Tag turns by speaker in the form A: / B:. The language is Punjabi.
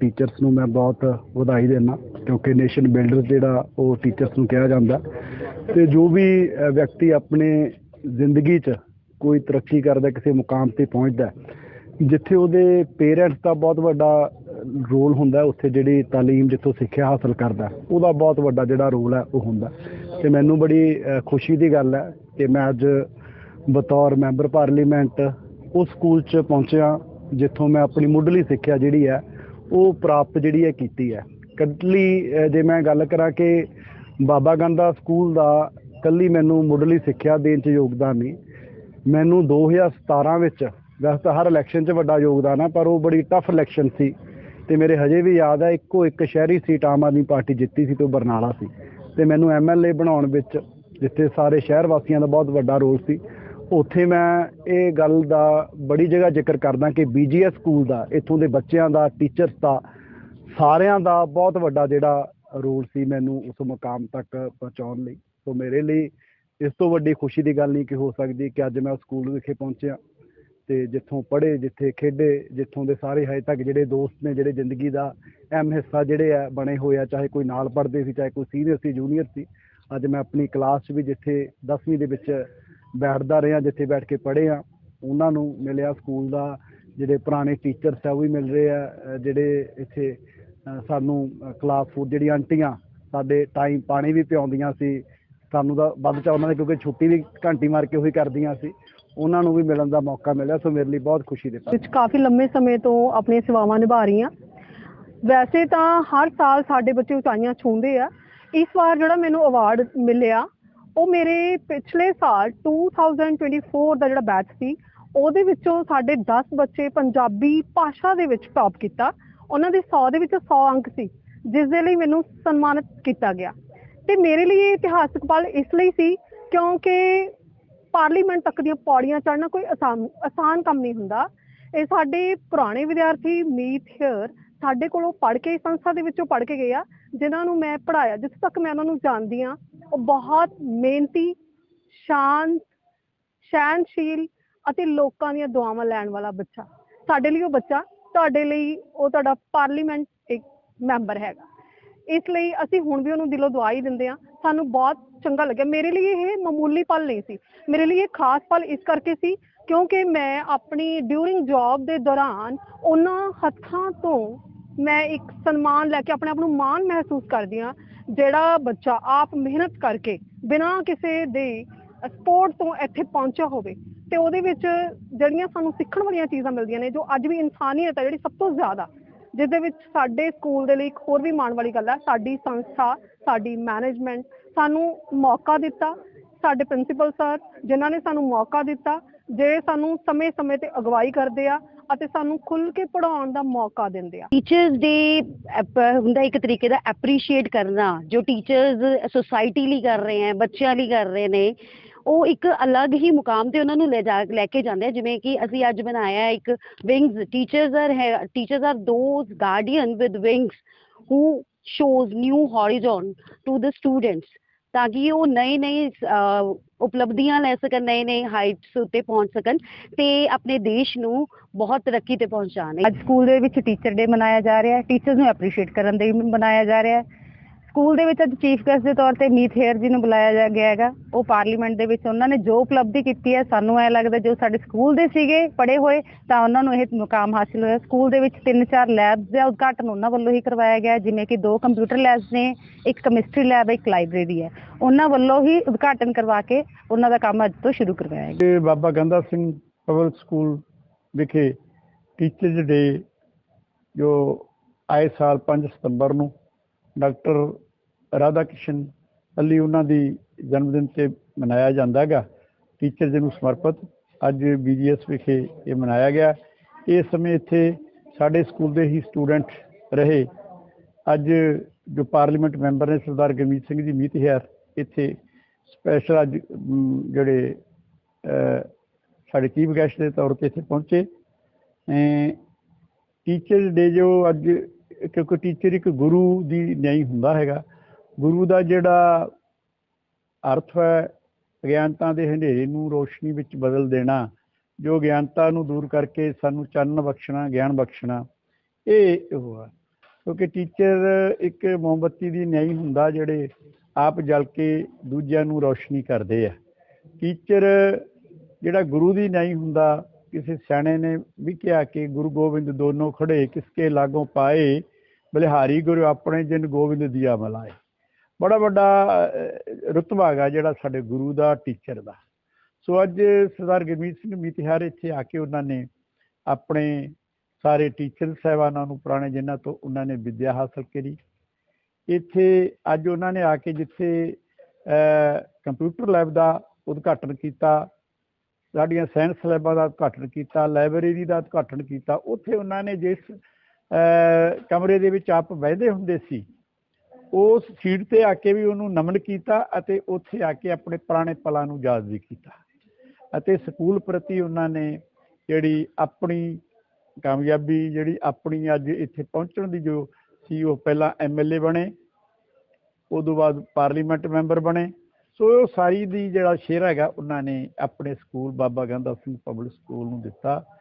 A: ਟੀਚਰਸ ਨੂੰ ਮੈਂ ਬਹੁਤ ਵਧਾਈ ਦਿੰਦਾ, ਕਿਉਂਕਿ ਨੇਸ਼ਨ ਬਿਲਡਰ ਜਿਹੜਾ ਉਹ ਟੀਚਰਸ ਨੂੰ ਕਿਹਾ ਜਾਂਦਾ। ਤੇ ਜੋ ਵੀ ਵਿਅਕਤੀ ਆਪਣੇ ਜ਼ਿੰਦਗੀ 'ਚ ਕੋਈ ਤਰੱਕੀ ਕਰਦਾ, ਕਿਸੇ ਮੁਕਾਮ ਤੇ ਪਹੁੰਚਦਾ, ਜਿੱਥੇ ਉਹਦੇ ਪੇਰੈਂਟਸ ਦਾ ਬਹੁਤ ਵੱਡਾ ਰੋਲ ਹੁੰਦਾ, ਉੱਥੇ ਜਿਹੜੀ ਤਾਲੀਮ ਜਿੱਥੋਂ ਸਿੱਖਿਆ ਹਾਸਲ ਕਰਦਾ, ਉਹਦਾ ਬਹੁਤ ਵੱਡਾ ਜਿਹੜਾ ਰੋਲ ਹੈ, ਉਹ ਹੁੰਦਾ। ਤੇ ਮੈਨੂੰ ਬੜੀ ਖੁਸ਼ੀ ਦੀ ਗੱਲ ਹੈ ਕਿ ਮੈਂ ਅੱਜ ਬਤੌਰ ਮੈਂਬਰ ਪਾਰਲੀਮੈਂਟ ਉਸ ਸਕੂਲ 'ਚ ਪਹੁੰਚਿਆ। ਜਿੱਥੋਂ ਮੈਂ ਆਪਣੀ ਮੁੱਢਲੀ ਸਿੱਖਿਆ ਜਿਹੜੀ ਹੈ, ਉਹ ਪ੍ਰਾਪਤ ਜਿਹੜੀ ਹੈ ਕੀਤੀ ਹੈ। ਕੱਲੀ ਜੇ ਮੈਂ ਗੱਲ ਕਰਾਂ ਕਿ ਬਾਬਾ ਗੰਦਾ ਸਕੂਲ ਦਾ ਕੱਲੀ ਮੈਨੂੰ ਮੁੱਢਲੀ ਸਿੱਖਿਆ ਦੇਣ 'ਚ ਯੋਗਦਾਨ ਨਹੀਂ। ਮੈਨੂੰ 2017 ਵਿੱਚ, ਵੈਸੇ ਤਾਂ ਹਰ ਇਲੈਕਸ਼ਨ 'ਚ ਵੱਡਾ ਯੋਗਦਾਨ ਹੈ ਪਰ ਉਹ ਬੜੀ ਟਫ ਇਲੈਕਸ਼ਨ ਸੀ ਤੇ ਮੇਰੇ ਹਜੇ ਵੀ ਯਾਦ ਹੈ ਇੱਕੋ ਇੱਕ ਸ਼ਹਿਰੀ ਸੀਟ ਆਮ ਆਦਮੀ ਪਾਰਟੀ ਜਿੱਤੀ ਸੀ ਤੇ ਉਹ ਬਰਨਾਲਾ ਸੀ। ਤੇ ਮੈਨੂੰ ਐਮਐਲਏ ਬਣਾਉਣ ਵਿੱਚ, ਜਿੱਥੇ ਸਾਰੇ ਸ਼ਹਿਰ ਵਾਸੀਆਂ ਦਾ ਬਹੁਤ ਵੱਡਾ ਰੋਲ ਸੀ ਉੱਥੇ ਮੈਂ ਇਹ ਗੱਲ ਦਾ ਬੜੀ ਜਗ੍ਹਾ ਜ਼ਿਕਰ ਕਰਦਾ ਕਿ ਬੀਜੀਐਸ ਸਕੂਲ ਦਾ, ਇੱਥੋਂ ਦੇ ਬੱਚਿਆਂ ਦਾ ਟੀਚਰਸ ਦਾ, ਸਾਰਿਆਂ ਦਾ ਬਹੁਤ ਵੱਡਾ ਜਿਹੜਾ ਰੋਲ ਸੀ ਮੈਨੂੰ ਉਸ ਮੁਕਾਮ ਤੱਕ ਪਹੁੰਚਾਉਣ ਲਈ। ਸੋ ਮੇਰੇ ਲਈ ਇਸ ਤੋਂ ਵੱਡੀ ਖੁਸ਼ੀ ਦੀ ਗੱਲ ਨਹੀਂ ਕਿ ਹੋ ਸਕਦੀ ਕਿ ਅੱਜ ਮੈਂ ਉਸ ਸਕੂਲ ਵਿਖੇ ਪਹੁੰਚਿਆ ਤੇ ਜਿੱਥੋਂ ਪੜ੍ਹੇ, ਜਿੱਥੇ ਖੇਡੇ, ਜਿੱਥੋਂ ਦੇ ਸਾਰੇ ਹਜੇ ਤੱਕ ਜਿਹੜੇ ਦੋਸਤ ਨੇ, ਜਿਹੜੇ ਜ਼ਿੰਦਗੀ ਦਾ ਅਹਿਮ ਹਿੱਸਾ ਜਿਹੜੇ ਆ ਬਣੇ ਹੋਏ ਆ, ਚਾਹੇ ਕੋਈ ਨਾਲ ਪੜ੍ਹਦੇ ਸੀ, ਚਾਹੇ ਕੋਈ ਸੀਨੀਅਰ ਸੀ ਜੂਨੀਅਰ ਸੀ, ਅੱਜ ਮੈਂ ਆਪਣੀ ਕਲਾਸ 'ਚ ਵੀ ਜਿੱਥੇ 10ਵੀਂ ਦੇ ਵਿੱਚ ਬੈਠਦਾ ਰਿਹਾ, ਜਿੱਥੇ ਬੈਠ ਕੇ ਪੜ੍ਹੇ ਆ। ਉਹਨਾਂ ਨੂੰ ਮਿਲਿਆ ਸਕੂਲ ਦਾ, ਜਿਹੜੇ ਪੁਰਾਣੇ ਟੀਚਰਸ ਆ, ਉਹ ਵੀ ਮਿਲ ਰਹੇ ਆ ਜਿਹੜੇ ਇੱਥੇ ਸਾਨੂੰ ਕਲਾਸ ਫੂਡ ਜਿਹੜੀ ਆਂਟੀਆਂ, ਸਾਡੇ ਟਾਈਮ ਪਾਣੀ ਵੀ ਪਿਆਉਂਦੀਆਂ ਸੀ। ਸਾਨੂੰ ਤਾਂ ਵੱਧ ਚਾ ਉਹਨਾਂ ਦੇ, ਕਿਉਂਕਿ ਛੁੱਟੀ ਵੀ ਘੰਟੀ ਮਾਰ ਕੇ ਉਹੀ ਕਰਦੀਆਂ ਸੀ। ਉਹਨਾਂ ਨੂੰ ਵੀ ਮਿਲਣ ਦਾ ਮੌਕਾ ਮਿਲਿਆ, ਸੋ ਮੇਰੇ ਲਈ ਬਹੁਤ ਖੁਸ਼ੀ ਦੇ
B: ਵਿੱਚ ਕਾਫੀ ਲੰਮੇ ਸਮੇਂ ਤੋਂ ਆਪਣੀਆਂ ਸੇਵਾਵਾਂ ਨਿਭਾ ਰਹੀ ਹਾਂ ਵੈਸੇ ਤਾਂ ਹਰ ਸਾਲ ਸਾਡੇ ਬੱਚੇ ਉਚਾਈਆਂ ਛੂੰਹਦੇ ਆ। ਇਸ ਵਾਰ ਜਿਹੜਾ ਮੈਨੂੰ ਅਵਾਰਡ ਮਿਲਿਆ ਉਹ ਮੇਰੇ ਪਿਛਲੇ ਸਾਲ 2024 ਦਾ ਜਿਹੜਾ ਬੈਚ ਸੀ, ਉਹਦੇ ਵਿੱਚੋਂ ਸਾਡੇ 10 ਬੱਚੇ ਪੰਜਾਬੀ ਭਾਸ਼ਾ ਦੇ ਵਿੱਚ ਟੌਪ ਕੀਤਾ। ਉਹਨਾਂ ਦੇ 100 ਦੇ ਵਿੱਚ 100 ਅੰਕ ਸੀ, ਜਿਸ ਦੇ ਲਈ ਮੈਨੂੰ ਸਨਮਾਨਿਤ ਕੀਤਾ ਗਿਆ। ਤੇ ਮੇਰੇ ਲਈ ਇਹ ਇਤਿਹਾਸਕ ਪਲ ਇਸ ਲਈ ਸੀ ਕਿਉਂਕਿ ਪਾਰਲੀਮੈਂਟ ਤੱਕ ਦੀਆਂ ਪੌੜੀਆਂ ਚੜ੍ਹਨਾ ਕੋਈ ਆਸਾਨ ਆਸਾਨ ਕੰਮ ਨਹੀਂ ਹੁੰਦਾ। ਇਹ ਸਾਡੇ ਪੁਰਾਣੇ ਵਿਦਿਆਰਥੀ ਮੀਤ ਹੇਅਰ ਸਾਡੇ ਕੋਲੋਂ ਪੜ੍ਹ ਕੇ ਸੰਸਥਾ ਦੇ ਵਿੱਚੋਂ ਪੜ੍ਹ ਕੇ ਗਏ ਆ, ਜਿਨ੍ਹਾਂ ਨੂੰ ਮੈਂ ਪੜ੍ਹਾਇਆ, ਜਿੱਥੇ ਤੱਕ ਮੈਂ ਉਹਨਾਂ ਨੂੰ ਜਾਣਦੀ ਆ ਉਹ ਬਹੁਤ ਮਿਹਨਤੀ, ਸ਼ਾਂਤ ਸਹਿਨਸ਼ੀਲ ਅਤੇ ਲੋਕਾਂ ਦੀਆਂ ਦੁਆਵਾਂ ਲੈਣ ਵਾਲਾ ਬੱਚਾ। ਸਾਡੇ ਲਈ ਉਹ ਬੱਚਾ, ਤੁਹਾਡੇ ਲਈ ਉਹ ਤੁਹਾਡਾ ਪਾਰਲੀਮੈਂਟ ਇੱਕ ਮੈਂਬਰ ਹੈਗਾ। ਇਸ ਲਈ ਅਸੀਂ ਹੁਣ ਵੀ ਉਹਨੂੰ ਦਿਲੋਂ ਦੁਆ ਹੀ ਦਿੰਦੇ ਆ ਸਾਨੂੰ ਬਹੁਤ ਚੰਗਾ ਲੱਗਿਆ। ਮੇਰੇ ਲਈ ਇਹ ਮਾਮੂਲੀ ਪਲ ਨਹੀਂ ਸੀ। ਮੇਰੇ ਲਈ ਇਹ ਖਾਸ ਪਲ ਇਸ ਕਰਕੇ ਸੀ ਕਿਉਂਕਿ ਮੈਂ ਆਪਣੀ ਡਿਊਰਿੰਗ ਜੌਬ ਦੇ ਦੌਰਾਨ ਉਹਨਾਂ ਹੱਥਾਂ ਤੋਂ ਮੈਂ ਇੱਕ ਸਨਮਾਨ ਲੈ ਕੇ ਆਪਣੇ ਆਪ ਨੂੰ ਮਾਣ ਮਹਿਸੂਸ ਕਰਦੀ ਹਾਂ ਜਿਹੜਾ ਬੱਚਾ ਆਪ ਮਿਹਨਤ ਕਰਕੇ ਬਿਨਾਂ ਕਿਸੇ ਦੇ ਸਪੋਰਟ ਤੋਂ ਇੱਥੇ ਪਹੁੰਚਿਆ ਹੋਵੇ ਤੇ ਉਹਦੇ ਵਿੱਚ ਜਿਹੜੀਆਂ ਸਾਨੂੰ ਸਿੱਖਣ ਵਾਲੀਆਂ ਚੀਜ਼ਾਂ ਮਿਲਦੀਆਂ ਨੇ, ਜੋ ਅੱਜ ਵੀ ਇਨਸਾਨੀਅਤ ਹੈ, ਜਿਹੜੀ ਸਭ ਤੋਂ ਜ਼ਿਆਦਾ ਜਿਸ ਦੇ ਵਿੱਚ ਸਾਡੇ ਸਕੂਲ ਦੇ ਲਈ ਇੱਕ ਹੋਰ ਵੀ ਮਾਣ ਵਾਲੀ ਗੱਲ ਹੈ ਸਾਡੀ ਸੰਸਥਾ, ਸਾਡੀ ਮੈਨੇਜਮੈਂਟ ਸਾਨੂੰ ਮੌਕਾ ਦਿੱਤਾ, ਸਾਡੇ ਪ੍ਰਿੰਸੀਪਲ ਸਰ ਜਿਨ੍ਹਾਂ ਨੇ ਸਾਨੂੰ ਮੌਕਾ ਦਿੱਤਾ ਜਿਹੜੇ ਸਾਨੂੰ ਸਮੇਂ-ਸਮੇਂ ਤੇ ਅਗਵਾਈ ਕਰਦੇ ਆ ਅਤੇ ਸਾਨੂੰ ਖੁੱਲ ਕੇ ਪੜਾਉਣ ਦਾ ਮੌਕਾ ਦਿੰਦੇ ਆ।
C: ਟੀਚਰਸ ਡੇ ਹੁੰਦਾ ਇੱਕ ਤਰੀਕੇ ਦਾ ਐਪਰੀਸ਼ੀਏਟ ਕਰਨਾ, ਜੋ ਟੀਚਰਸ ਸੋਸਾਇਟੀ ਲਈ ਕਰ ਰਹੇ ਹੈ, ਬੱਚਿਆਂ ਲਈ ਕਰ ਰਹੇ ਨੇ, ਉਹ ਇੱਕ ਅਲੱਗ ਹੀ ਮੁਕਾਮ ਤੇ ਉਹਨਾਂ ਨੂੰ ਲੈ ਜਾ, ਲੈ ਕੇ ਜਾਂਦੇ ਆ। ਜਿਵੇਂ ਕਿ ਅਸੀਂ ਅੱਜ ਬਣਾਇਆ ਇੱਕ wings teachers are teachers are those guardian with wings who shows new horizon to the students ਤਾਂ ਕਿ ਉਹ ਨਈ ਨਈ ਉਪਲਬਧੀਆਂ ਲੈ ਸਕਣ ਨਏ ਨਏ ਹਾਈਟਸ ਉੱਤੇ ਪਹੁੰਚ ਸਕਣ ਤੇ ਆਪਣੇ ਦੇਸ਼ ਨੂੰ ਬਹੁਤ ਤਰੱਕੀ ਤੇ ਪਹੁੰਚਾਣ
B: ਅੱਜ ਸਕੂਲ ਦੇ ਵਿੱਚ ਟੀਚਰ ਡੇ ਮਨਾਇਆ ਜਾ ਰਿਹਾ ਹੈ। ਟੀਚਰਸ ਨੂੰ ਐਪਰੀਸ਼ੀਏਟ ਕਰਨ ਦੇ ਲਈ ਮਨਾਇਆ ਜਾ ਰਿਹਾ ਹੈ। ਸਕੂਲ ਦੇ ਵਿੱਚ ਅੱਜ ਚੀਫ ਗੈਸਟ ਦੇ ਤੌਰ ਤੇ ਮੀਤ ਹੇਅਰ ਜੀ ਨੂੰ ਬੁਲਾਇਆ ਗਿਆ ਹੈਗਾ। ਉਹ ਪਾਰਲੀਮੈਂਟ ਦੇ ਵਿੱਚ ਉਹਨਾਂ ਨੇ ਜੋ ਉਪਲਬਧੀ ਕੀਤੀ ਹੈ, ਸਾਨੂੰ ਐ ਲੱਗਦਾ ਜੋ ਸਾਡੇ ਸਕੂਲ ਦੇ ਸੀਗੇ ਪੜੇ ਹੋਏ, ਤਾਂ ਉਹਨਾਂ ਨੂੰ ਇਹ ਮੁਕਾਮ ਹਾਸਿਲ ਹੋਇਆ। ਸਕੂਲ ਦੇ ਵਿੱਚ ਤਿੰਨ ਚਾਰ ਲੈਬਸ ਦਾ ਉਦਘਾਟਨ ਉਹਨਾਂ ਵੱਲੋਂ ਹੀ ਕਰਵਾਇਆ ਗਿਆ, ਜਿਵੇਂ ਕਿ ਦੋ ਕੰਪਿਊਟਰ ਲੈਬਸ ਨੇ, ਇੱਕ ਕੈਮਿਸਟਰੀ ਲੈਬ, ਇੱਕ ਲਾਇਬ੍ਰੇਰੀ ਹੈ। ਉਹਨਾਂ ਵੱਲੋਂ ਹੀ ਉਦਘਾਟਨ ਕਰਵਾ ਕੇ ਉਹਨਾਂ ਦਾ ਕੰਮ ਅੱਜ ਤੋਂ ਸ਼ੁਰੂ ਕਰਵਾਇਆ ਗਿਆ।
A: ਤੇ ਬਾਬਾ ਗੰਦਾ ਸਿੰਘ ਪਬਲਿਕ ਸਕੂਲ ਵਿਖੇ ਟੀਚਰਸ ਡੇ, ਜੋ ਆਏ ਸਾਲ 5 ਸਤੰਬਰ ਨੂੰ ਡਾਕਟਰ ਰਾਧਾ ਕ੍ਰਿਸ਼ਨ ਅੱਲੀ ਉਹਨਾਂ ਦੀ ਜਨਮ ਦਿਨ ਤੇ ਮਨਾਇਆ ਜਾਂਦਾ ਹੈਗਾ। ਟੀਚਰ ਜੀ ਨੂੰ ਸਮਰਪਿਤ ਅੱਜ ਬੀਜੀਐਸ ਵਿਖੇ ਇਹ ਮਨਾਇਆ ਗਿਆ। ਇਸ ਸਮੇਂ ਇੱਥੇ ਸਾਡੇ ਸਕੂਲ ਦੇ ਹੀ ਸਟੂਡੈਂਟ ਰਹੇ। ਅੱਜ ਜੋ ਪਾਰਲੀਮੈਂਟ ਮੈਂਬਰ ਨੇ ਸਰਦਾਰ ਗਰਮੀਤ ਸਿੰਘ ਜੀ ਮੀਤ ਹੈਰ ਇੱਥੇ ਸਪੈਸ਼ਲ ਅੱਜ ਜਿਹੜੇ ਸਾਡੇ ਚੀਫ ਗੈਸਟ ਦੇ ਤੌਰ ਤੇ ਇੱਥੇ ਪਹੁੰਚੇ। ਟੀਚਰ ਡੇ ਜੋ ਅੱਜ ਕਿਉਂਕਿ ਟੀਚਰ ਇੱਕ ਗੁਰੂ ਦੀ ਨਿਆਈ ਹੁੰਦਾ ਹੈਗਾ। ਗੁਰੂ ਦਾ ਜਿਹੜਾ ਅਰਥ ਹੈ, ਅਗਿਆਨਤਾ ਦੇ ਹਨੇਰੇ ਨੂੰ ਰੋਸ਼ਨੀ ਵਿੱਚ ਬਦਲ ਦੇਣਾ, ਜੋ ਗਿਆਨਤਾ ਨੂੰ ਦੂਰ ਕਰਕੇ ਸਾਨੂੰ ਚਾਨਣ ਬਖਸ਼ਣਾ, ਗਿਆਨ ਬਖਸ਼ਣਾ, ਇਹ ਉਹ ਹੈ
D: ਕਿਉਂਕਿ ਟੀਚਰ ਇੱਕ ਮੋਮਬੱਤੀ ਦੀ ਨਿਆਈ ਹੁੰਦਾ ਜਿਹੜੇ ਆਪ ਜਲ ਕੇ ਦੂਜਿਆਂ ਨੂੰ ਰੋਸ਼ਨੀ ਕਰਦੇ ਆ। ਟੀਚਰ ਜਿਹੜਾ ਗੁਰੂ ਦੀ ਨਿਆਈ ਹੁੰਦਾ, ਕਿਸੇ ਸਿਆਣੇ ਨੇ ਵੀ ਕਿਹਾ ਕਿ ਗੁਰੂ ਗੋਬਿੰਦ ਦੋਨੋਂ ਖੜੇ ਕਿਸਕੇ ਲਾਗੋਂ ਪਾਏ, ਬਲਿਹਾਰੀ ਗੁਰੂ ਆਪਣੇ ਜਿਨ ਗੋਬਿੰਦ ਦੀਆ ਮਲਾਏ ਬੜਾ ਵੱਡਾ ਅਹ, ਹੈਗਾ ਜਿਹੜਾ ਸਾਡੇ ਗੁਰੂ ਦਾ ਟੀਚਰ ਦਾ। ਸੋ ਅੱਜ ਸਰਦਾਰ ਗੁਰਮੀਤ ਸਿੰਘ ਮੀਤਿਹਾਰ ਇੱਥੇ ਆ ਕੇ ਉਹਨਾਂ ਨੇ ਆਪਣੇ ਸਾਰੇ ਟੀਚਰ ਸਾਹਿਬਾਨਾਂ ਨੂੰ ਪੁਰਾਣੇ ਜਿਨ੍ਹਾਂ ਤੋਂ ਉਹਨਾਂ ਨੇ ਵਿੱਦਿਆ ਹਾਸਲ ਕਰੀ। ਇੱਥੇ ਅੱਜ ਉਹਨਾਂ ਨੇ ਆ ਕੇ ਜਿੱਥੇ ਕੰਪਿਊਟਰ ਲੈਬ ਦਾ ਉਦਘਾਟਨ ਕੀਤਾ ਸਾਡੀਆਂ ਸਾਇੰਸ ਲੈਬਾਂ ਦਾ ਉਦਘਾਟਨ ਕੀਤਾ ਲਾਇਬ੍ਰੇਰੀ ਦਾ ਉਦਘਾਟਨ ਕੀਤਾ ਉੱਥੇ ਉਹਨਾਂ ਨੇ ਜਿਸ ਕਮਰੇ ਦੇ ਵਿੱਚ ਆਪ ਬਹਿੰਦੇ ਹੁੰਦੇ ਸੀ ਉਸ ਸੀਟ ਤੇ ਆ ਕੇ ਵੀ ਉਹਨੂੰ ਨਮਨ ਕੀਤਾ ਅਤੇ ਉੱਥੇ ਆ ਕੇ ਆਪਣੇ ਪੁਰਾਣੇ ਪਲਾਂ ਨੂੰ ਯਾਦ ਵੀ ਕੀਤਾ। ਅਤੇ ਸਕੂਲ ਪ੍ਰਤੀ ਉਹਨਾਂ ਨੇ ਜਿਹੜੀ ਆਪਣੀ ਕਾਮਯਾਬੀ, ਜਿਹੜੀ ਆਪਣੀ ਅੱਜ ਇੱਥੇ ਪਹੁੰਚਣ ਦੀ ਜੋ ਸੀ, ਉਹ ਪਹਿਲਾਂ ਐਮਐਲਏ ਬਣੇ, ਉਦੋਂ ਬਾਅਦ ਪਾਰਲੀਮੈਂਟ ਮੈਂਬਰ ਬਣੇ। ਸੋ ਉਹ ਸਾਰੀ ਦੀ ਜਿਹੜਾ ਸ਼ੇਅਰ ਹੈਗਾ, ਉਹਨਾਂ ਨੇ ਆਪਣੇ ਸਕੂਲ ਬਾਬਾ ਗੰਦਾ ਸਿੰਘ ਪਬਲਿਕ ਸਕੂਲ ਨੂੰ ਦਿੱਤਾ।